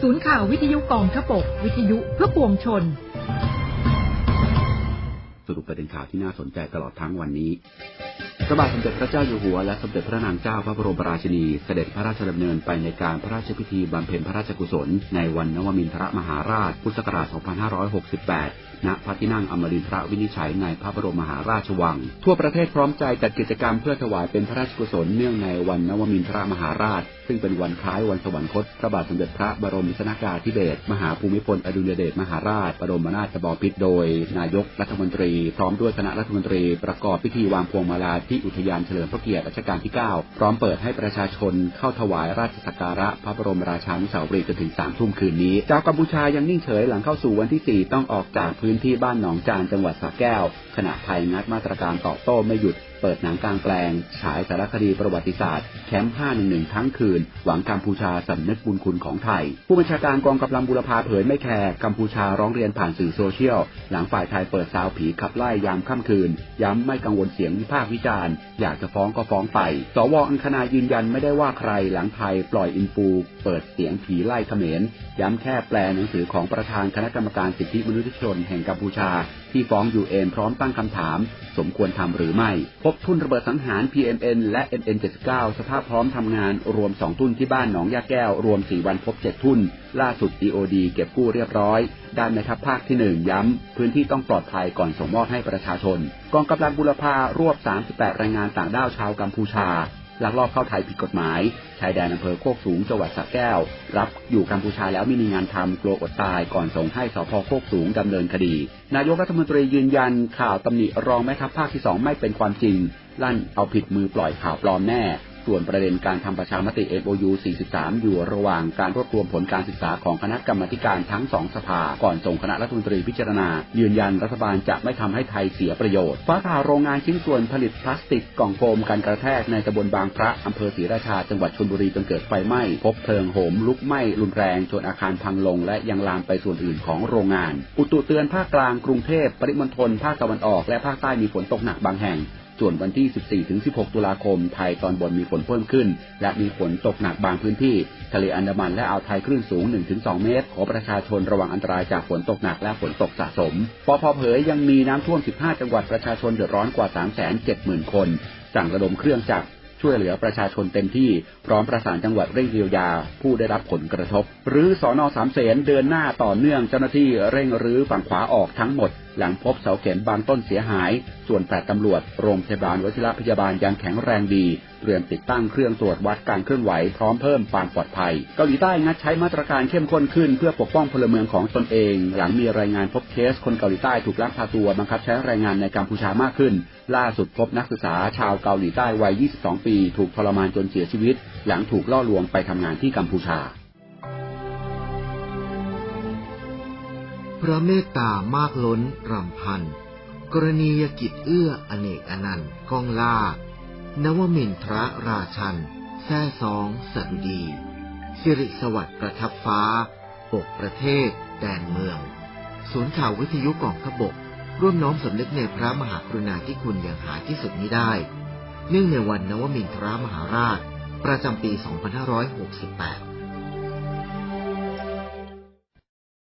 ศูนย์ข่าววิทยุกองทพบกวิทยุเพื่อปวงชน สรุปประเด็นข่าวที่น่าสนใจตลอดทั้งวันนี้พระบาทสมเด็จพระเจ้าอยู่หัวและสมเด็จพระนางเจ้าพระบรมราชินี เสด็จพระราชดำเนินไปในการพระราชพิธีบำเพ็ญพระราชกุศล ในวันนวมินทรมหาราช พุทธศักราช 2568 ณพระที่นั่งอมรินทรวินิจฉัยในพระบรมมหาราชวัง ทั่วประเทศพร้อมใจจัดกิจกรรมเพื่อถวายเป็นพระราชกุศลเนื่องในวันนวมินทรมหาราช ซึ่งเป็นวันคล้ายวันสวรรคตพระบาทสมเด็จพระบรมชนากาธิเบศมหาภูมิพลอดุลยเดชมหาราชบรมนาถบพิตรโดย นายกรัฐมนตรี พร้อมด้วยคณะรัฐมนตรี ประกอบพิธีวางพวงมาลาที่อุทยานเฉลิมพระเกียรติรัชกาลที่ 9 พร้อมเปิดให้ประชาชนเข้าถวายราชสักการะพระบรมราชานุสาวรีย์จนถึงสามทุ่มคืนนี้ชาวกัมพูชายังนิ่งเฉยหลังเข้าสู่วันที่ 4 ต้องออกจากพื้นพื้นที่บ้านหนองจานจังหวัดสระแก้ว ขณะไทยงัดมาตรการตอบโต้ไม่หยุด เปิดหนังกลางแปลง ฉายสารคดีประวัติศาสตร์ แคมป์ 511 ทั้งคืน หวังกัมพูชาสำนึกบุญคุณของไทย ผู้บัญชาการกองกำลังบุรพาเผยไม่แคร์กัมพูชาร้องเรียนผ่านสื่อโซเชียล หลังฝ่ายไทยเปิดสาวผีขับไล่ยามค่ำคืน ย้ำไม่กังวลเสียงวิพากษ์วิจารณ์ อยากจะฟ้องก็ฟ้องไป สวอังคณายืนยันไม่ได้ว่าใครหลังไทยปล่อยอินฟูเปิดเสียงผีไล่เขมร ย้ำแค่แปลหนังสือของประธานคณะกรรมการสิทธิมนุษยชนแห่งกัมพูชา ที่ฟ้องยูเอ็นพร้อมตั้งคำถาม สมควรทำหรือไม่พบทุนระเบิดสังหาร PMN และ MN79 สภาพพร้อมทำงานรวม 2 ทุ่นที่บ้านหนองยาแก้ว รวม 4 วันพบ 7 ทุ่น ล่าสุด EOD เก็บกู้เรียบร้อยด้านแม่ทัพภาคที่ 1 ย้ำ พื้นที่ต้องปลอดภัยก่อนส่งมอบให้ประชาชน กองกำลังบุรพารวบ 38 แรงงานต่างด้าวชาวกัมพูชา ลักลอบเข้าไทยผิดกฎหมาย ชายแดนอำเภอโคกสูงจังหวัดสระแก้ว รับอยู่กัมพูชาแล้วไม่มีงานทำกลัวอดตายก่อนส่งให้สพโคกสูงดำเนินคดี นายกรัฐมนตรียืนยันข่าวตำหนิรองแม่ทัพภาคที่สองไม่เป็นความจริง ลั่นเอาผิดมือปล่อยข่าวปลอมแน่ ส่วนประเด็นการทำประชามติ MOU 43 อยู่ระหว่างการรวบรวมผลการศึกษาของคณะกรรมการทั้งสองสภา ก่อนส่งคณะรัฐมนตรีพิจารณา ยืนยันรัฐบาลจะไม่ทำให้ไทยเสียประโยชน์ฟ้าผ่าโรงงานชิ้นส่วนผลิตพลาสติกกล่องโฟมการกระแทกในตำบลบางพระอำเภอศรีราชาจังหวัดชลบุรีจนเกิดไฟไหม้พบเพลิงโหมลุกไหม้รุนแรงจนอาคารพังลง และยังลามไปส่วนอื่นของโรงงาน อุตุเตือนภาคกลางกรุงเทพปริมณฑลภาคตะวันออกและภาคใต้มีฝนตกหนักบางแห่ง ส่วนวันที่ 14-16 ตุลาคม ไทยตอนบนมีฝนเพิ่มขึ้น และมีฝนตกหนักบางพื้นที่ ทะเลอันดามันและอ่าวไทยคลื่นสูง 1-2 เมตร ขอประชาชนระวังอันตรายจากฝนตกหนักและฝนตกสะสม ปพเผยยังมีน้ำท่วม 15 จังหวัดประชาชนเดือดร้อนกว่า 370,000 คน สั่งระดมเครื่องจักรช่วยเหลือประชาชนเต็มที่พร้อมประสานจังหวัดเร่งเยียวยา ผู้ได้รับผลกระทบ หรือสอนอสามเสนเดินหน้าต่อเนื่องเจ้าหน้าที่เร่งรื้อฝั่งขวาออกทั้งหมดหลังพบเสาเข็มบางต้นเสียหาย ส่วนแฝดตำรวจโรงพยาบาลวชิระพยาบาลยังแข็งแรงดีเตรียมติดตั้งเครื่องตรวจวัดการเคลื่อนไหวพร้อมเพิ่มความปลอดภัย เกาหลีใต้งัดใช้มาตรการเข้มข้นขึ้นเพื่อปกป้องพลเมืองของตนเอง หลังมีรายงานพบเคสคนเกาหลีใต้ถูกลักพาตัวบังคับใช้แรงงานในกัมพูชามากขึ้น ล่าสุดพบนักศึกษาชาวเกาหลีใต้วัย 22 ปี ถูกทรมานจนเสียชีวิต หลังถูกล่อลวงไปทำงานที่กัมพูชา พระเมตตามากล้นรำพัน กรณียกิจเอื้ออเนกอนันต์ก้องล่า นวมินทรราชัน แท่ซองสดุดี สิริสวัสดิ์ประทับฟ้า ปกประเทศ แดนเมือง ศูนย์ข่าววิทยุกองทพบก ร่วมน้อมสำนึกในพระมหากรุณาธิคุณอย่างหาที่สุดมิได้ เนื่องในวันนวมินทรมหาราช ประจำปี 2568